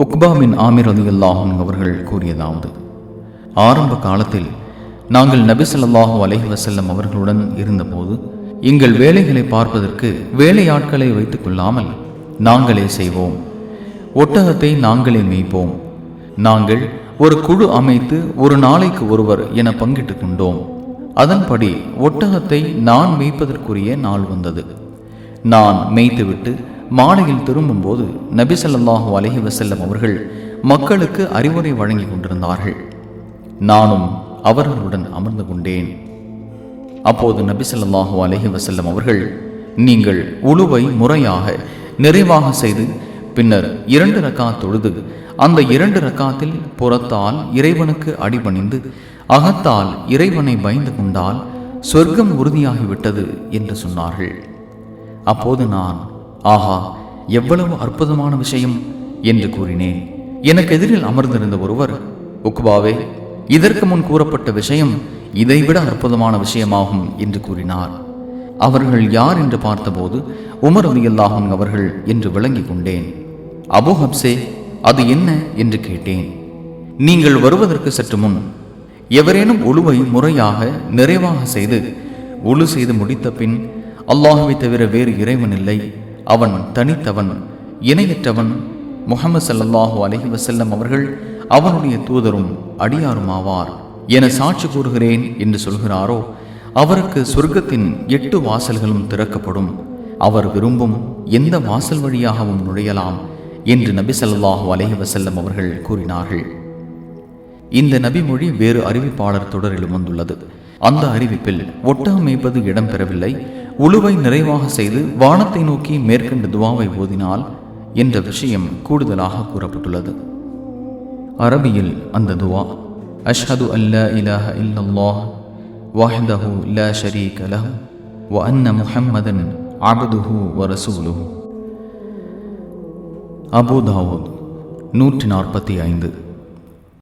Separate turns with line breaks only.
உக்பாமின் ஆமிர் அலி அல்லாஹன் அவர்கள் கூறியதாவது ஆரம்ப காலத்தில் நாங்கள் நபிசல்லாஹு அலஹி வசல்லம் அவர்களுடன் இருந்தபோது எங்கள் வேலைகளை பார்ப்பதற்கு வேலையாட்களை வைத்துக் கொள்ளாமல் நாங்களே செய்வோம். ஒட்டகத்தை நாங்களே மேய்ப்போம். நாங்கள் ஒரு குழு அமைத்து ஒரு நாளைக்கு ஒருவர் என பங்கிட்டுக் கொண்டோம். அதன்படி ஒட்டகத்தை நான் மேய்ப்பதற்குரிய நாள் வந்தது. நான் மேய்த்துவிட்டு மாலையில் திரும்பும்போது நபி ஸல்லல்லாஹு அலைஹி அவர்கள் மக்களுக்கு அறிவுரை வழங்கி கொண்டிருந்தார்கள். நானும் அவர்களுடன் அமர்ந்து கொண்டேன். அப்போது நபி ஸல்லல்லாஹு அலைஹி அவர்கள் நீங்கள் உழுவை முறையாக நிறைவாக செய்து பின்னர் இரண்டு ரக்கா தொழுது அந்த இரண்டு ரக்காத்தில் புறத்தால் இறைவனுக்கு அடிபணிந்து அகத்தால் இறைவனை பயந்து கொண்டால் சொர்க்கம் உறுதியாகிவிட்டது என்று சொன்னார்கள். அப்போது நான் ஆஹா எவ்வளவு அற்புதமான விஷயம் என்று கூறினேன். எனக்கு எதிரில் அமர்ந்திருந்த ஒருவர் உக்பாவே இதற்கு முன் கூறப்பட்ட விஷயம் இதைவிட அற்புதமான விஷயமாகும் என்று கூறினார். அவர்கள் யார் என்று பார்த்தபோது உமர் ரலியல்லாஹு அவர்கள் என்று விளங்கிக் கொண்டேன். அபு ஹப்சே அது என்ன என்று கேட்டேன். நீங்கள் வருவதற்கு சற்று முன் எவரேனும் உழுவை முறையாக நிறைவாக செய்து உழு செய்து முடித்த பின் அல்லாஹுவை தவிர வேறு இறைவன் இல்லை. அவன் தனித்தவன் இணையற்றவன். முகமது ஸல்லல்லாஹு அலஹி வசல்லம் அவர்கள் அவனுடைய தூதரும் அடியாருமாவார். என சாட்சி கூறுகிறேன் என்று சொல்கிறாரோ அவருக்கு சொர்க்கத்தின் எட்டு வாசல்களும் திறக்கப்படும். அவர் விரும்பும் எந்த வாசல் வழியாகவும் நுழையலாம் என்று நபி ஸல்லல்லாஹு அலஹி வசல்லம் அவர்கள் கூறினார்கள். இந்த நபிமொழி வேறு அறிவிப்பாளர் தொடரிலும் வந்துள்ளது. அந்த அறிவிப்பில் ஒட்டகம் மேய்ப்பது இடம்பெறவில்லை. உழுவை நிறைவாக செய்து வானத்தை நோக்கி மேற்கண்ட துவாவை ஓதினால் என்ற விஷயம் கூடுதலாக கூறப்பட்டுள்ளது. அரபியில் அந்த துவா அஷ்ஹது அல்லா இலாஹ இல்லல்லாஹ் வஹ்தஹு லா ஷரீக லஹ் வ அன்ன முஹம்மதன் அபதுஹு வ ரசூலுஹு. அபு தாவூத் நூற்றி நாற்பத்தி ஐந்து.